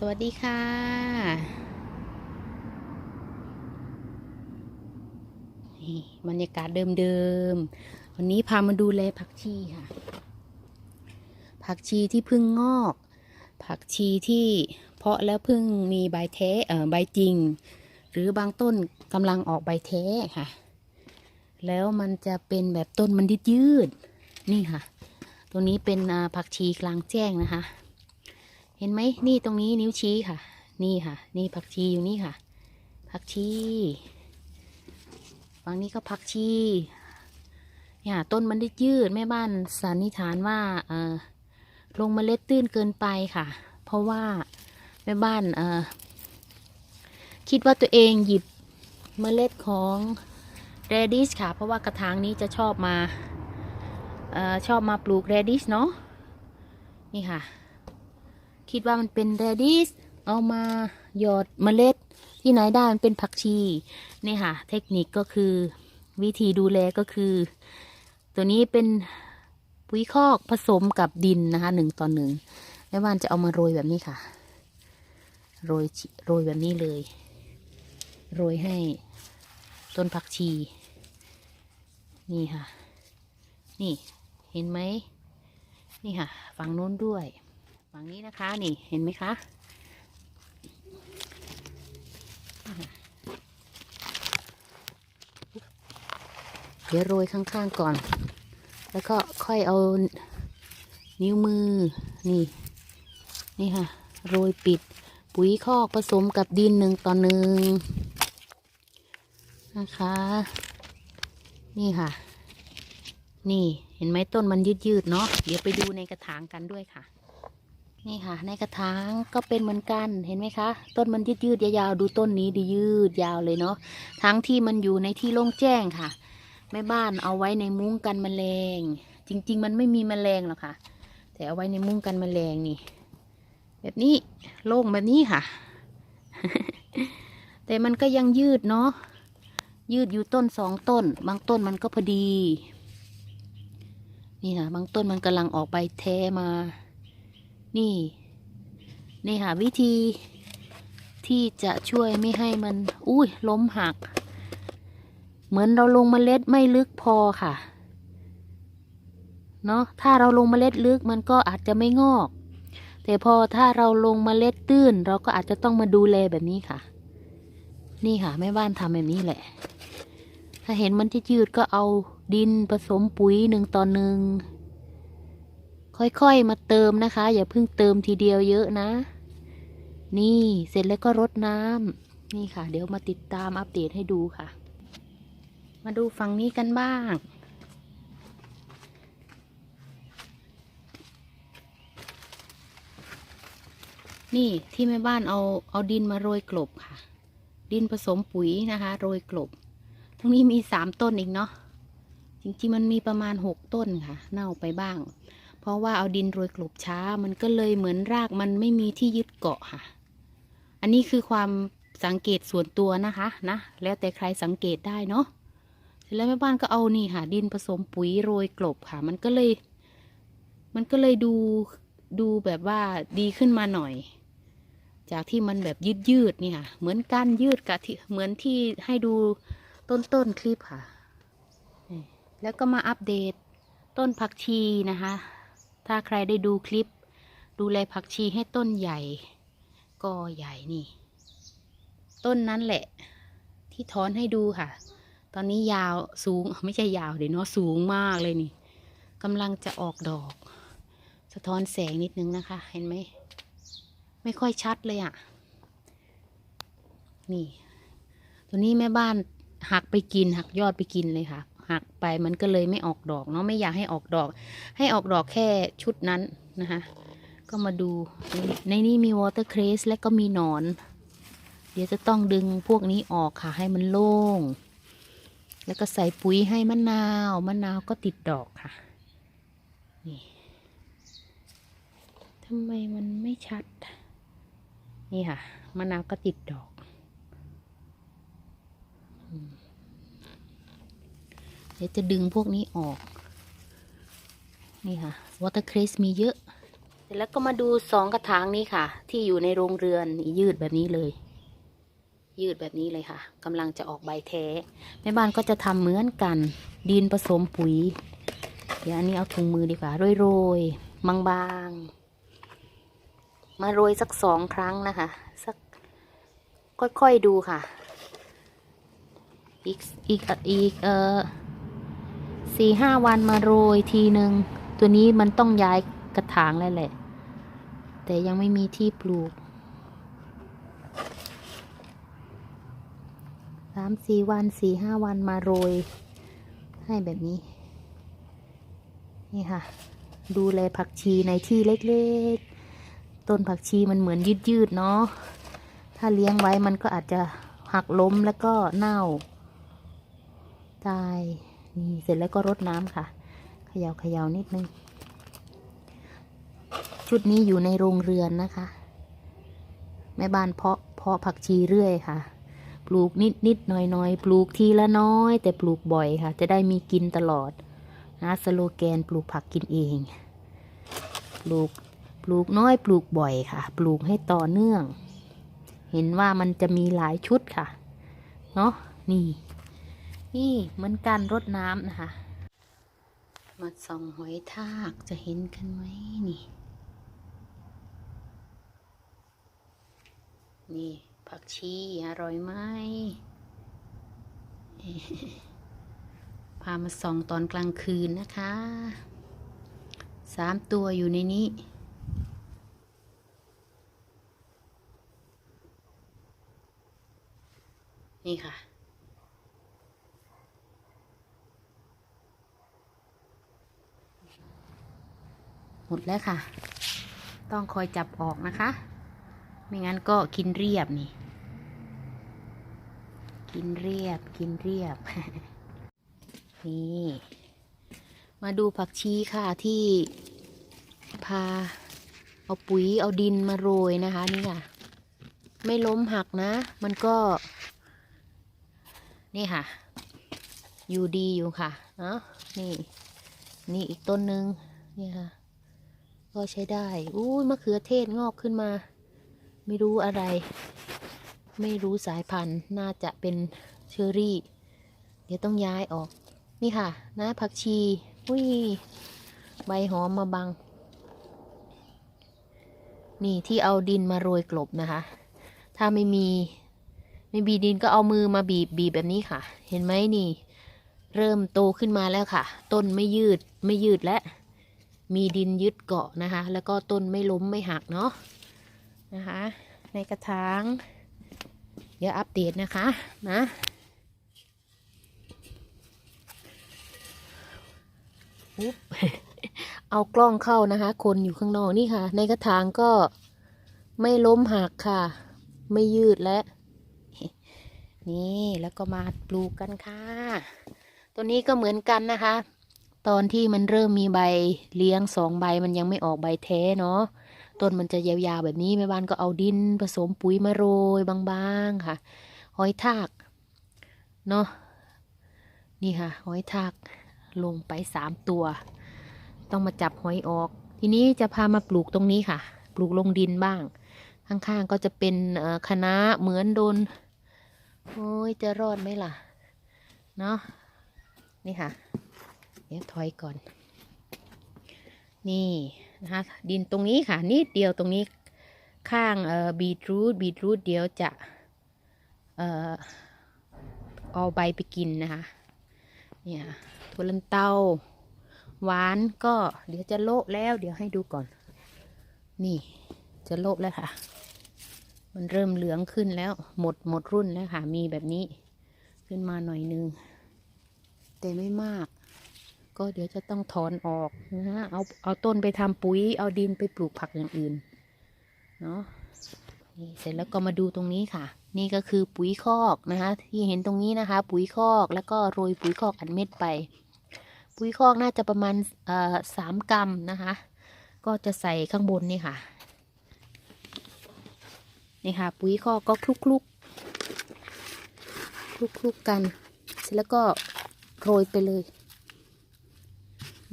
สวัสดีค่ะ บรรยากาศเดิมๆ วันนี้พามาดูแลผักชีค่ะ ผักชีที่เพึ่งงอก ผักชีที่เพาะแล้วเพึ่งมีใบแท้เอ่อใบจริง หรือบางต้นกำลังออกใบแท้ค่ะ แล้วมันจะเป็นแบบต้นมันยืดยืด นี่ค่ะ ตัวนี้เป็นผักชีกลางแจ้งนะคะ เห็นไหมนี่ตรงนี้นิ้วชี้ค่ะ นี่ค่ะ นี่ผักชีอยู่นี่ค่ะ ผักชีฝั่งนี้ก็ผักชีเนี่ยต้นมันได้ยืดแม่บ้านสันนิษฐานว่าเออลงเมล็ดตื้นเกินไปค่ะ เพราะว่าแม่บ้านเออคิดว่าตัวเองหยิบเมล็ดของเรดิชค่ะ เพราะว่ากระถางนี้จะชอบมาเออชอบมาปลูกเรดิชเนาะนี่ค่ะ คิดว่ามันเป็นเรดิสเอามาหยอดเมล็ด ที่ไหนได้มันเป็นผักชีนี่ค่ะ เทคนิคก็คือวิธีดูแลก็คือ ตัวนี้เป็นปุ๋ยคอกผสมกับดินนะคะหนึ่งต่อหนึ่งแม่บ้านจะเอามาโรยแบบนี้ค่ะ โรยโรยแบบนี้เลย โรยให้ต้นผักชี นี่ค่ะ นี่เห็นไหมนี่ค่ะ ฝั่งโน้นด้วย ฝั่งนี้นะคะนี่เห็นไหมคะเดี๋ยวโรยข้างๆก่อน แล้วก็ค่อยเอานิ้วมือ นี่ นี่ค่ะ โรยปิด ปุ๋ยคอกผสมกับดินหนึ่งต่อหนึ่งนะคะ นี่ค่ะ นี่ เห็นไหมต้นมันยืดๆเนาะ เดี๋ยวไปดูในกระถางกันด้วยค่ะ นี่ค่ะ ในกระถางก็เป็นเหมือนกันเห็นไหมคะ ต้นมันยืดยืดยาวๆดูต้นนี้ดียืดยาวเลยเนาะทั้งที่มันอยู่ในที่โล่งแจ้งค่ะแม่บ้านเอาไว้ในมุ้งกันแมลง จริง ๆ มันไม่มีแมลงหรอกค่ะ แต่เอาไว้ในมุ้งกันแมลงนี่ แบบนี้โล่งแบบนี้ค่ะ แต่มันก็ยังยืดเนาะยืดอยู่ต้นสองต้น บางต้นมันก็พอดี นี่ค่ะ บางต้นมันกำลังออกใบแท้มา นี่ นี่ค่ะวิธีที่จะช่วยไม่ให้มัน อุ้ยล้มหัก เหมือนเราลงเมล็ดไม่ลึกพอค่ะ เนาะถ้าเราลงเมล็ดลึกมันก็อาจจะไม่งอก แต่พอถ้าเราลงเมล็ดตื้น เราก็อาจจะต้องมาดูแลแบบนี้ค่ะ นี่ค่ะแม่บ้านทำแบบนี้แหละ ถ้าเห็นมันจะยืดก็เอาดินผสมปุ๋ยหนึ่งต่อหนึ่ง ค่อยๆมาเติมนะคะ อย่าเพิ่งเติมทีเดียวเยอะนะ นี่เสร็จแล้วก็รดน้ำนี่ค่ะ เดี๋ยวมาติดตามอัปเดตให้ดูค่ะ มาดูฝั่งนี้กันบ้างนี่ที่แม่บ้านเอาเอาดินมาโรยกลบค่ะ ดินผสมปุ๋ยนะคะโรยกลบ ตรงนี้มีสามต้นอีกเนาะจริงๆมันมีประมาณหกต้นค่ะ เน่าไปบ้าง เพราะว่าเอาดินโรยกลบช้า มันก็เลยเหมือนรากมันไม่มีที่ยึดเกาะค่ะ อันนี้คือความสังเกตส่วนตัวนะคะนะแล้วแต่ใครสังเกตได้เนาะเสร็จแล้วแม่บ้านก็เอานี่ค่ะ ดินผสมปุ๋ยโรยกลบค่ะ มันก็เลย มันก็เลยดูดูแบบว่าดีขึ้นมาหน่อย จากที่มันแบบยืดยืดนี่ค่ะ เหมือนการยืดกับที่เหมือนที่ให้ดูต้นต้นคลิปค่ะ แล้วก็มาอัปเดตต้นผักชีนะคะ ถ้าใครได้ดูคลิป ดูแลผักชีให้ต้นใหญ่ ก็ใหญ่นี่ ต้นนั้นแหละ ที่ถอนให้ดูค่ะ ตอนนี้ยาวสูงไม่ใช่ยาวเดี๋ยวเนาะสูงมากเลยนี่กำลังจะออกดอก สะท้อนแสงนิดนึงนะคะ เห็นไหมไม่ค่อยชัดเลยอะ่ะ นี่ ตัวนี้แม่บ้านหักไปกินหักยอดไปกินเลยค่ะ หักไปมันก็เลยไม่ออกดอกเนาะไม่อยากให้ออกดอก ให้ออกดอกแค่ชุดนั้นนะคะก็มาดูในนี้มีวอเตอร์เครสและก็มีหนอน เดี๋ยวจะต้องดึงพวกนี้ออกค่ะให้มันโล่ง แล้วก็ใส่ปุ๋ยให้มะนาวมะนาวก็ติดดอกค่ะนี่ทำไมมันไม่ชัด นี่ค่ะมะนาวก็ติดดอก อืม เดี๋ยวจะดึงพวกนี้ออก นี่ค่ะวอเตอร์ครสมีเยอะ เสร็จแล้วก็มาดูสองกระถางนี้ค่ะ ที่อยู่ในโรงเรือนยืดแบบนี้เลย ยืดแบบนี้เลยค่ะกำลังจะออกใบแท้แม่บ้านก็จะทำเหมือนกัน ดินผสมปุ๋ย เดี๋ยวอันนี้เอาถุงมือดีกว่าโรยๆบางๆมาโรยสักสองครั้งนะคะสักค่อยๆดูค่ะอีกอีกอีกเออ สี่ห้าวันมาโรยทีหนึ่งตัวนี้มันต้องย้ายกระถางแล้วแหละ แต่ยังไม่มีที่ปลูกสามสี่วันสี่ห้าวันมาโรย ให้แบบนี้ นี่ค่ะ ดูแลผักชีในที่เล็กๆ ต้นผักชีมันเหมือนยืดๆเนาะถ้าเลี้ยงไว้มันก็อาจจะหักล้มแล้วก็เน่า ตาย นี่เสร็จแล้วก็รดน้ำค่ะเขย่าเขย่านิดนึง ชุดนี้อยู่ในโรงเรือนนะคะ แม่บ้านเพาะเพาะผักชีเรื่อยค่ะ ปลูกนิดนิดหน่อยน่อยปลูกทีละน้อย แต่ปลูกบ่อยค่ะ จะได้มีกินตลอดนะสโลแกนปลูกผักกินเอง ปลูกปลูกน้อยปลูกบ่อยค่ะ ปลูกให้ต่อเนื่อง เห็นว่ามันจะมีหลายชุดค่ะ เนาะนี่ นี่เหมือนการรดน้ำนะคะ มาส่องหอยทากจะเห็นกันไหมนี่ นี่ ผักชีอร่อยไหมพามาส่องตอนกลางคืนนะคะ สามตัวอยู่ในนี้นี่ค่ะ หมดแล้วค่ะ ต้องคอยจับออกนะคะ ไม่งั้นก็กินเรียบนี่ กินเรียบกินเรียบ นี่มาดูผักชีค่ะที่พาเอาปุ๋ยเอาดินมาโรยนะคะ นี่ค่ะ ไม่ล้มหักนะ มันก็ นี่ค่ะ อยู่ดีอยู่ค่ะเนาะนี่ นี่อีกต้นหนึ่งนี่ค่ะ ก็ใช้ได้อุ้มะเขือเทศงอกขึ้นมา ไม่รู้อะไร ไม่รู้สายพันธุ์น่าจะเป็นเชอรี่ เดี๋ยวต้องย้ายออก นี่ค่ะนะผักชีอุ้ยใบหอมมาบัง นี่ที่เอาดินมาโรยกลบนะคะ ถ้าไม่มีไม่มีดินก็เอามือมาบีบบีบแบบนี้ค่ะ เห็นไหมนี่ เริ่มโตขึ้นมาแล้วค่ะ ต้นไม่ยืดไม่ยืดและ มีดินยึดเกาะนะคะ แล้วก็ต้นไม่ล้มไม่หักเนาะนะคะ ในกระถางเดี๋ยวอัปเดตนะคะนะอุ๊บเอากล้องเข้านะคะ คนอยู่ข้างนอกนี่ค่ะ ในกระถางก็ไม่ล้มหักค่ะ ไม่ยืดและนี่แล้วก็มาปลูกกันค่ะ ตัวนี้ก็เหมือนกันนะคะ ตอนที่มันเริ่มมีใบเลี้ยงสองใบมันยังไม่ออกใบแท้เนาะต้นมันจะยาวๆแบบนี้แม่บ้านก็เอาดินผสมปุ๋ยมาโรยบางๆค่ะหอยทากเนาะนี่ค่ะหอยทากลงไปสามตัว ต้องมาจับหอยออก ทีนี้จะพามาปลูกตรงนี้ค่ะ ปลูกลงดินบ้าง ข้างๆก็จะเป็นเอ่อคะเหมือนโดนโอ้ยจะรอดไหมล่ะเนาะนี่ค่ะ เดี๋ยวถอยก่อน นี่นะคะดินตรงนี้ค่ะนิดเดียวตรงนี้ข้างเอ่อบีทรูทบีทรูทเดียวจะเอ่อเอาใบไปกินนะคะเนี่ยถั่วลันเตาหวานก็เดี๋ยวจะโละแล้ว เดี๋ยวให้ดูก่อน นี่จะโละแล้วค่ะ มันเริ่มเหลืองขึ้นแล้ว หมดหมดรุ่นแล้วค่ะ มีแบบนี้ขึ้นมาหน่อยนึง แต่ไม่มาก ก็เดี๋ยวจะต้องถอนออกนะฮะเอาเอาต้นไปทำปุ๋ย เอาดินไปปลูกผักอย่างอื่นเนาะนี่เสร็จแล้วก็มาดูตรงนี้ค่ะ นี่ก็คือปุ๋ยคอกนะคะที่เห็นตรงนี้นะคะ ปุ๋ยคอกแล้วก็โรยปุ๋ยคอกอัดเม็ดไป ปุ๋ยคอกน่าจะประมาณสามกรัมนะคะ ก็จะใส่ข้างบนนี่ค่ะนี่ค่ะ ปุ๋ยคอกก็คลุกคลุกคลุกคลุกกัน เสร็จแล้วก็โรยไปเลย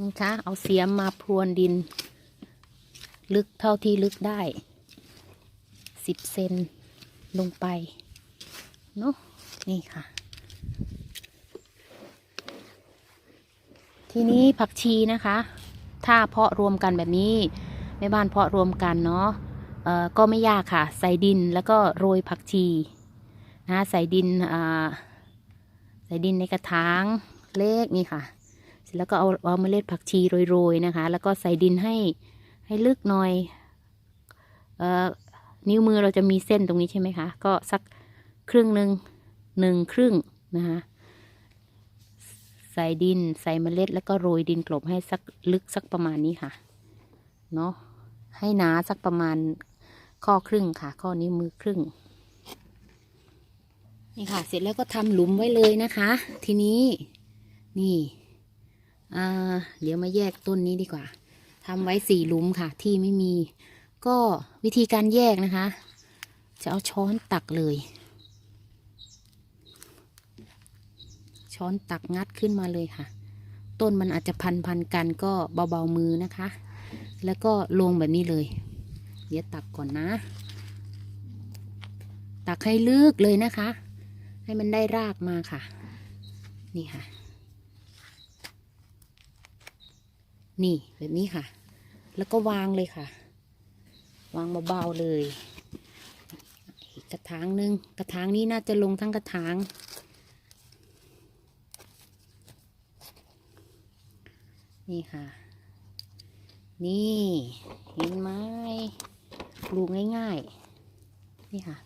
นะคะเอาเสียมมาพรวนดิน ลึกเท่าที่ลึกได้สิบเซนลงไปเนาะนี่ค่ะ ทีนี้ผักชีนะคะ ถ้าเพาะรวมกันแบบนี้แม่บ้านเพาะรวมกันเนาะก็ไม่ยากค่ะ ใส่ดินแล้วก็โรยผักชีนะใส่ดินใส่ดินในกระถางเล็กนี่ค่ะ แล้วก็เอาเอาเมล็ดผักชีโรยๆนะคะ แล้วก็ใส่ดินให้ให้ลึกหน่อยเอ่อนิ้วมือเราจะมีเส้นตรงนี้ใช่ไหมคะ ก็สักครึ่งหนึ่งหนึ่งครึ่งนะคะใส่ดินใส่เมล็ด แล้วก็โรยดินกลบให้สักลึกสักประมาณนี้ค่ะเนาะให้หนาสักประมาณข้อครึ่งค่ะ ข้อนิ้วมือครึ่งนี่ค่ะ เสร็จแล้วก็ทำหลุมไว้เลยนะคะ ทีนี้นี่ อ่าเดี๋ยวมาแยกต้นนี้ดีกว่าทำไว้สี่ลุมค่ะ ที่ไม่มี ก็วิธีการแยกนะคะ จะเอาช้อนตักเลย ช้อนตักงัดขึ้นมาเลยค่ะ ต้นมันอาจจะพันพันกันก็เบาๆมือนะคะ แล้วก็ลงแบบนี้เลย เดี๋ยวตักก่อนนะ ตักให้ลึกเลยนะคะ ให้มันได้รากมาค่ะ นี่ค่ะ นี่แบบนี้ค่ะ แล้วก็วางเลยค่ะ วางเบาๆเลยกกระถางหนึ่งกระถางนี้น่าจะลงทั้งกระถาง นี่ค่ะ นี่เห็นไหมปลูกง่ายๆ นี่ค่ะ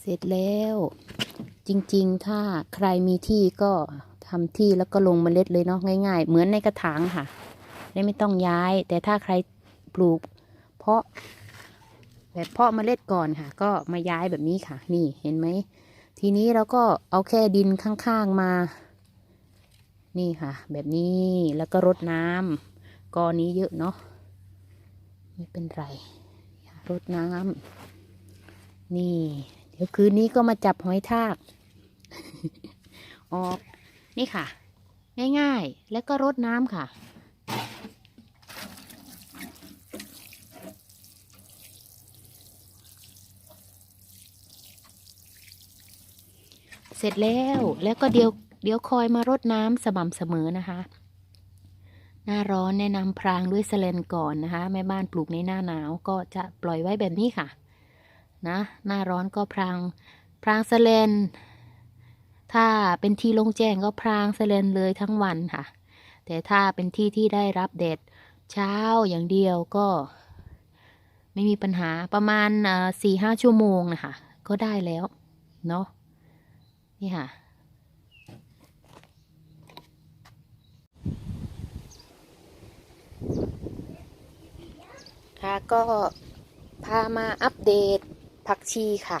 เสร็จแล้ว จริงๆ ถ้าใครมีที่ก็ทำที่แล้วก็ลงเมล็ดเลยเนาะง่ายๆ เหมือนในกระถางค่ะ ได้ไม่ต้องย้าย แต่ถ้าใครปลูก เพาะ แบบเพาะเมล็ดก่อนค่ะ ก็มาย้ายแบบนี้ค่ะ นี่เห็นไหม ทีนี้เราก็เอาแค่ดินข้างๆมา นี่ค่ะ แบบนี้แล้วก็รดน้ำกอนี้เยอะเนาะไม่เป็นไรรดน้ำนี่ เดี๋ยวคืนนี้ก็มาจับหอยทาก ออก นี่ค่ะ ง่ายๆ แล้วก็รดน้ำค่ะ ร็จแล้ว แล้วก็เดี๋ยวเดี๋ยวคอยมารดน้ำสม่ำเสมอนะคะ หน้าร้อนแนะนำพรางด้วยสเลนก่อนนะคะ แม่บ้านปลูกในหน้าหนาวก็จะปล่อยไว้แบบนี้ค่ะ นะ หน้าร้อนก็พรางพรางสเลนถ้าเป็นที่โลงแจ้งก็พรางสเลนเลยทั้งวันค่ะ แต่ถ้าเป็นที่ที่ได้รับแดดเช้าอย่างเดียวก็ ไม่มีปัญหาประมาณสี่ห้าชั่วโมงนะคะ ก็ได้แล้ว เนาะ นี่ค่ะ ค่ะก็พามาอัปเดตผักชีค่ะ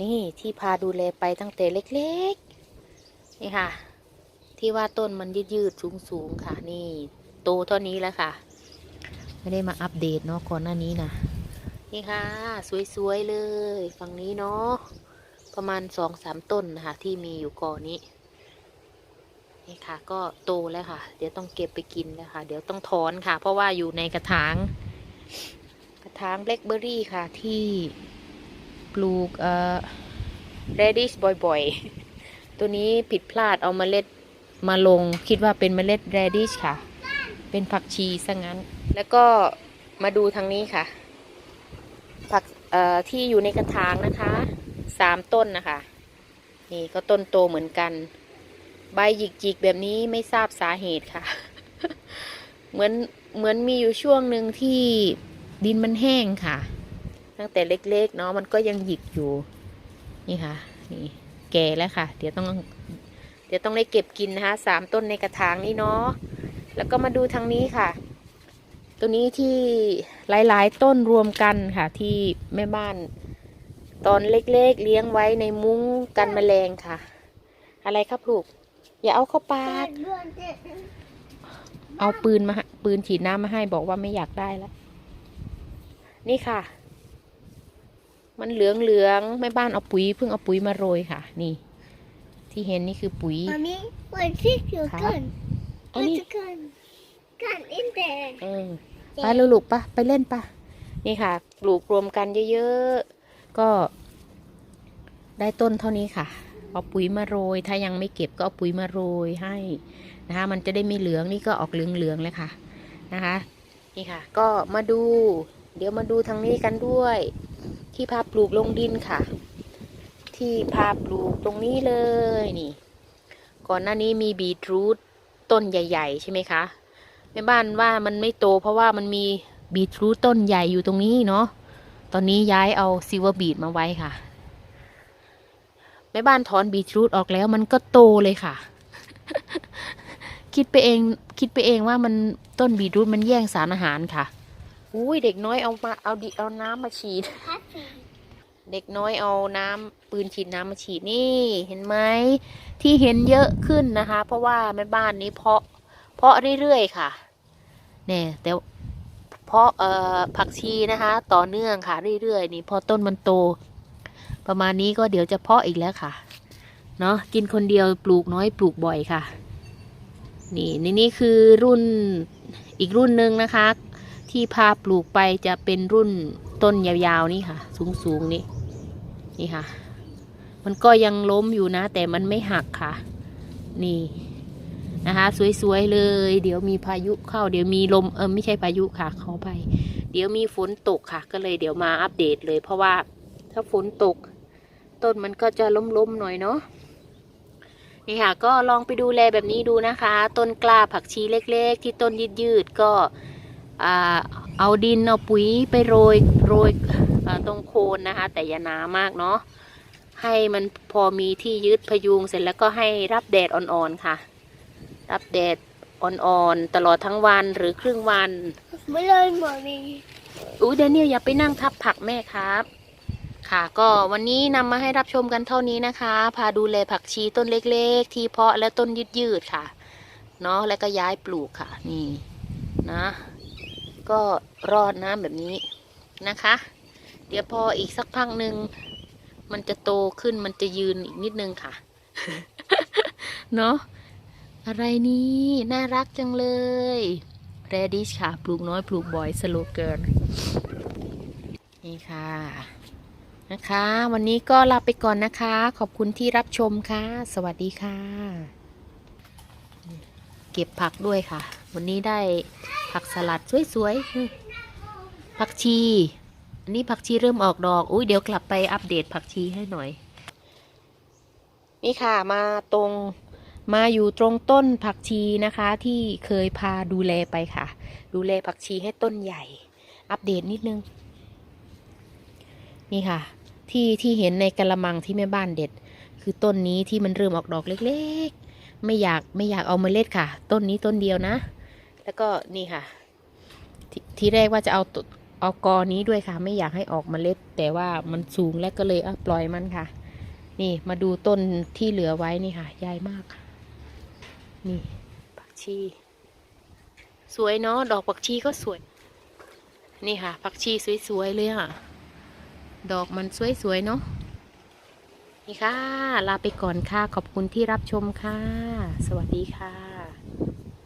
นี่ที่พาดูแลไปตั้งแต่เล็กๆ นี่ค่ะ ที่ว่าต้นมันยืดๆ สูงๆ ค่ะ นี่โตเท่านี้แล้วค่ะ ไม่ได้มาอัปเดตเนาะก่อนหน้านี้นะนี่ค่ะ สวย ๆ เลย ฝั่งนี้เนาะ ประมาณสองสามต้นนะคะ ที่มีอยู่ก่อนี้นี่ค่ะ ก็โตแล้วค่ะ เดี๋ยวต้องเก็บไปกินแล้วค่ะ เดี๋ยวต้องถอนค่ะ เพราะว่าอยู่ในกระถาง กระถางแบล็คเบอร์รี่ค่ะ ที่ปลูกเอ่อ radish บ่อยๆ ตัวนี้ผิดพลาดเอาเมล็ดมาลง คิดว่าเป็นเมล็ด radish ค่ะ เป็นผักชีซะงั้น แล้วก็มาดูทางนี้ค่ะ ผักเอ่อที่อยู่ในกระถางนะคะ สามต้นนะคะ นี่ก็ต้นโตเหมือนกัน ใบหยิกๆแบบนี้ไม่ทราบสาเหตุค่ะ เหมือนเหมือนมีอยู่ช่วงหนึ่งที่ดินมันแห้งค่ะ ตั้งแต่เล็กๆเนาะมันก็ยังหยิกอยู่นี่ค่ะ นี่แก่แล้วค่ะ เดี๋ยวต้อง เดี๋ยวต้องได้เก็บกินนะคะสามต้นในกระถางนี้เนาะแล้วก็มาดูทางนี้ค่ะ ตัวนี้ที่หลายๆต้นรวมกันค่ะที่แม่บ้าน ตอนเล็กๆ เลี้ยงไว้ในมุ้งกันแมลงค่ะ อะไรครับลูก อย่าเอาเข้าปาก เอาปืนมาให้ปืนฉีดน้ำมาให้บอกว่าไม่อยากได้แล้ว นี่ค่ะ มันเหลืองเหลืองๆแม่บ้านเอาปุ๋ยเพิ่งเอาปุ๋ยมาโรยค่ะ นี่ ที่เห็นนี่คือปุ๋ย Mami, what is your Huh? gun? อัน What's นี้ a gun? Gun in there. เออไปเลยลูกปะไปเล่นปะนี่ค่ะปลูกรวมกันเยอะๆ ก็ได้ต้นเท่านี้ค่ะ เอาปุ๋ยมาโรย ถ้ายังไม่เก็บก็เอาปุ๋ยมาโรยให้นะคะ มันจะได้ไม่เหลืองนี่ก็ออกเหลืองๆเลยค่ะนะคะ นี่ค่ะ ก็มาดู เดี๋ยวมาดูทางนี้กันด้วย ที่พาปลูกลงดินค่ะ ที่พาปลูกตรงนี้เลยนี่ ก่อนหน้านี้มีบีทรูทต้นใหญ่ ๆ ใช่ไหมคะแม่บ้านว่ามันไม่โตเพราะว่ามันมีบีทรูทต้นใหญ่อยู่ตรงนี้เนาะ ตอนนี้ย้ายเอาซิลเวอร์บีทมาไว้ค่ะ แม่บ้านถอนบีทรูทออกแล้วมันก็โตเลยค่ะ คิดไปเองคิดไปเองว่ามันต้นบีทรูทมันแย่งสารอาหารค่ะ อุ้ยเด็กน้อยเอามาเอาดิเอาน้ำมาฉีด เด็กน้อยเอาน้ำปืนฉีดน้ำมาฉีดนี่เห็นไหมที่เห็นเยอะขึ้นนะคะ เพราะว่าแม่บ้านนี้เพาะ เพาะเรื่อยๆค่ะ เนี่ยแต่ เพาะเอ่อผักชีนะคะ ต่อเนื่องค่ะเรื่อยๆ นี่พอต้นมันโต ประมาณนี้ก็เดี๋ยวจะเพาะอีกแล้วค่ะเนาะกินคนเดียวปลูกน้อยปลูกบ่อยค่ะ นี่นี่นี่คือรุ่นอีกรุ่นหนึ่งนะคะ ที่พาปลูกไปจะเป็นรุ่นต้นยาวๆนี่ค่ะ สูงๆนี่นี่ค่ะ มันก็ยังล้มอยู่นะ แต่มันไม่หักค่ะ นี่ นะคะ สวยๆเลย เดี๋ยวมีพายุเข้า เดี๋ยวมีลมเออไม่ใช่พายุค่ะขอไป เดี๋ยวมีฝนตกค่ะ ก็เลยเดี๋ยวมาอัปเดตเลย เพราะว่าถ้าฝนตก ต้นมันก็จะล้มๆหน่อยเนาะนี่ค่ะ ก็ลองไปดูแลแบบนี้ดูนะคะ ต้นกล้าผักชีเล็ก ๆ ที่ต้นยืดๆก็เอาดินเอาปุ๋ยไปโรยโรยตรงโคนนะคะ แต่อย่าหนามากเนาะให้มันพอมีที่ยึดพยุงเสร็จแล้วก็ให้รับแดดอ่อนๆค่ะ รับแดดอ่อนๆตลอดทั้งวันหรือครึ่งวัน ไม่เลยหมอนี่อู้เดนเนียลอย่าไปนั่งทับผักแม่ครับ ค่ะก็วันนี้นำมาให้รับชมกันเท่านี้นะคะ พาดูแลผักชีต้นเล็ก ๆ ที่เพาะและต้นยืดๆค่ะเนาะแล้วก็ย้ายปลูกค่ะนี่นะ ก็รอดน้ำแบบนี้นะคะ เดี๋ยวพออีกสักพักหนึ่งมันจะโตขึ้นมันจะยืนอีกนิดนึงค่ะ เนาะ อะไรนี่ น่ารักจังเลยเรดิชค่ะ ปลูกน้อยปลูกบ่อยสโลเกินนี่ค่ะ นะคะ วันนี้ก็ลาไปก่อนนะคะ ขอบคุณที่รับชมค่ะ สวัสดีค่ะ เก็บผักด้วยค่ะ วันนี้ได้ผักสลัดสวยๆผักชีอันนี้ผักชีเริ่มออกดอก อุ้ยเดี๋ยวกลับไปอัปเดตผักชีให้หน่อย นี่ค่ะมาตรง มาอยู่ตรงต้นผักชีนะคะที่เคยพาดูแลไปค่ะ ดูแลผักชีให้ต้นใหญ่ อัปเดตนิดนึง นี่ค่ะ ที่ที่เห็นในกระมังที่แม่บ้านเด็ด คือต้นนี้ที่มันเริ่มออกดอกเล็กๆ ไม่อยากไม่อยากเอาเมล็ดค่ะ ต้นนี้ต้นเดียวนะ แล้วก็นี่ค่ะททีแรกว่าจะเอาเอากอนี้ด้วยค่ะ ไม่อยากให้ออกเมล็ด แต่ว่ามันสูงแล้วก็เลยปล่อยมันค่ะ นี่มาดูต้นที่เหลือไว้นี่ค่ะใหญ่มากค่ะ นี่ผักชี สวยเนาะดอกผักชีก็สวย นี่ค่ะ ผักชีสวยๆเลยอะ ดอกมันสวยๆเนาะนี่ค่ะ ลาไปก่อนค่ะ ขอบคุณที่รับชมค่ะ สวัสดีค่ะ